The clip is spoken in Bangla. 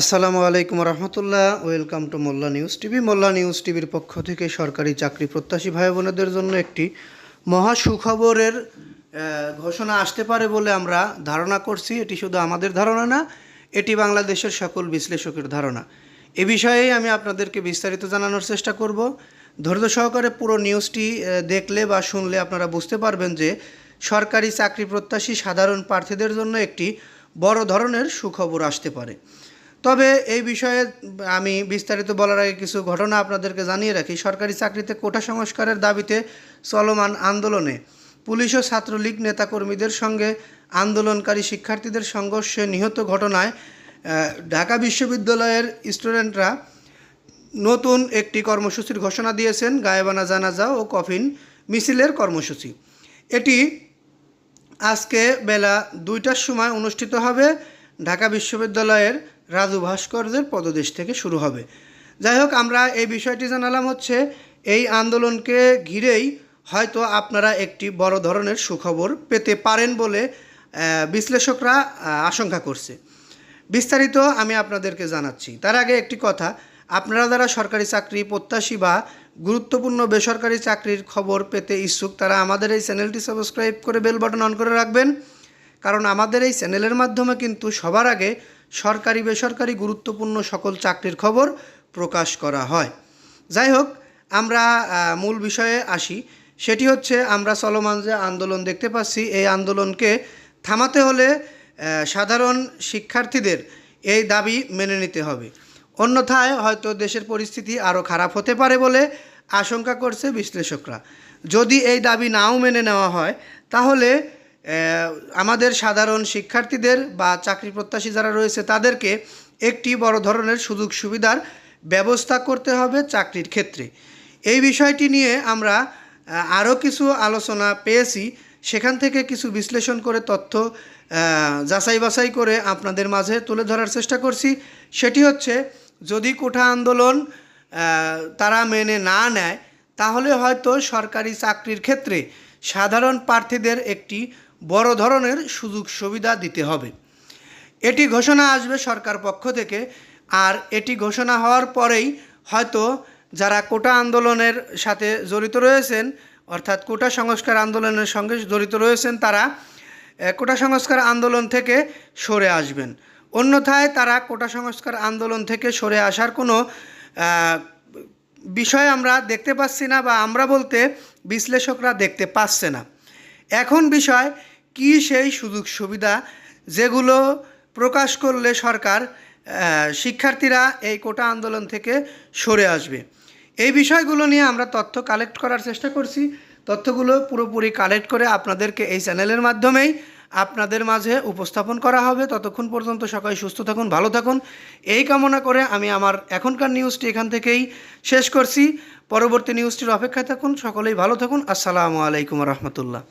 আসসালামু আলাইকুম রহমতুল্লাহ, welcome to Molla news TV. Molla news টিভির পক্ষ থেকে সরকারি চাকরি প্রত্যাশী ভাই বোনেদের জন্য একটি মহা সুখবরের ঘোষণা আসতে পারে বলে আমরা ধারণা করছি। এটি শুধু আমাদের ধারণা না, এটি বাংলাদেশের সকল বিশ্লেষকের ধারণা। এ বিষয়েই আমি আপনাদেরকে বিস্তারিত জানানোর চেষ্টা করব। ধৈর্য সহকারে পুরো নিউজটি দেখলে বা শুনলে আপনারা বুঝতে পারবেন যে সরকারি চাকরি প্রত্যাশী সাধারণ প্রার্থীদের জন্য একটি বড় ধরনের সুখবর আসতে পারে। তবে এই বিষয়ে আমি বিস্তারিত বলার আগে কিছু ঘটনা আপনাদেরকে জানিয়ে রাখি। সরকারি চাকরিতে কোটা সংস্কারের দাবিতে চলমান আন্দোলনে পুলিশ ও ছাত্রলীগ নেতাকর্মীদের সঙ্গে আন্দোলনকারী শিক্ষার্থীদের সংঘর্ষে নিহত ঘটনায় ঢাকা বিশ্ববিদ্যালয়ের স্টুডেন্টরা নতুন একটি কর্মসূচির ঘোষণা দিয়েছেন, গায়েবানা জানাজা ও কফিন মিছিলের কর্মসূচি। এটি আজকে বেলা দুইটার সময় অনুষ্ঠিত হবে। ঢাকা বিশ্ববিদ্যালয়ের রাজু ভাস্কর্যের পদদেশ থেকে শুরু হবে। যাই হোক, আমরা এই বিষয়টি জানালাম হচ্ছে, এই আন্দোলনকে ঘিরেই হয়তো আপনারা একটি বড় ধরনের সুখবর পেতে পারেন বলে বিশ্লেষকরা আশঙ্কা করছে। বিস্তারিত আমি আপনাদেরকে জানাচ্ছি। তার আগে একটি কথা, আপনারা যারা সরকারি চাকরি প্রত্যাশী বা গুরুত্বপূর্ণ বেসরকারি চাকরির খবর পেতে ইচ্ছুক, তারা আমাদের এই চ্যানেলটি সাবস্ক্রাইব করে বেল বাটন অন করে রাখবেন। কারণ আমাদের এই চ্যানেলের মাধ্যমে কিন্তু সবার আগে সরকারি বেসরকারি গুরুত্বপূর্ণ সকল চাকরির খবর প্রকাশ করা হয়। যাই হোক আমরা মূল বিষয়ে আসি। সেটি হচ্ছে, আমরা চলমান যে আন্দোলন দেখতে পাচ্ছি, এই আন্দোলনকে থামাতে হলে সাধারণ শিক্ষার্থীদের এই দাবি মেনে নিতে হবে। অন্যথায় হয়তো দেশের পরিস্থিতি আরও খারাপ হতে পারে বলে আশঙ্কা করছে বিশ্লেষকরা। যদি এই দাবি নাও মেনে নেওয়া হয়, তাহলে আমাদের সাধারণ শিক্ষার্থীদের বা চাকরি প্রত্যাশী যারা রয়েছে, তাদেরকে একটি বড় ধরনের সুযোগ সুবিধার ব্যবস্থা করতে হবে চাকরির ক্ষেত্রে। এই বিষয়টি নিয়ে আমরা আরও কিছু আলোচনা পেয়েছি। সেখান থেকে কিছু বিশ্লেষণ করে তথ্য যাচাই বাছাই করে আপনাদের মাঝে তুলে ধরার চেষ্টা করছি। সেটি হচ্ছে, যদি কোঠা আন্দোলন তারা মেনে না নেয়, তাহলে হয়তো সরকারি চাকরির ক্ষেত্রে সাধারণ প্রার্থীদের একটি বড় ধরনের সুযোগ সুবিধা দিতে হবে। এটি ঘোষণা আসবে সরকার পক্ষ থেকে, আর এটি ঘোষণা হওয়ার পরেই হয়তো যারা কোটা আন্দোলনের সাথে জড়িত রয়েছেন, অর্থাৎ কোটা সংস্কার আন্দোলনের সঙ্গে জড়িত রয়েছেন, তারা কোটা সংস্কার আন্দোলন থেকে সরে আসবেন। অন্যথায় তারা কোটা সংস্কার আন্দোলন থেকে সরে আসার কোনো বিষয় আমরা দেখতে পাচ্ছি না বা আমরা বলতে বিশ্লেষকরা দেখতে পাচ্ছে না। এখন বিষয় কি সেই সুযোগ সুবিধা যেগুলো প্রকাশ করলে সরকার শিক্ষার্থীরা এই কোটা আন্দোলন থেকে সরে আসবে? এই বিষয়গুলো নিয়ে আমরা তথ্য কালেক্ট করার চেষ্টা করছি। তথ্যগুলো পুরোপুরি কালেক্ট করে আপনাদেরকে এই চ্যানেলের মাধ্যমেই আপনাদের মাঝে উপস্থাপন করা হবে। ততক্ষণ পর্যন্ত সবাই সুস্থ থাকুন, ভালো থাকুন। এই কামনা করে আমি আমার এখনকার নিউজটি এখান থেকেই শেষ করছি। পরবর্তী নিউজটির অপেক্ষায় থাকুন। সকলেই ভালো থাকুন। আসসালামু আলাইকুম রহমতুল্লাহ।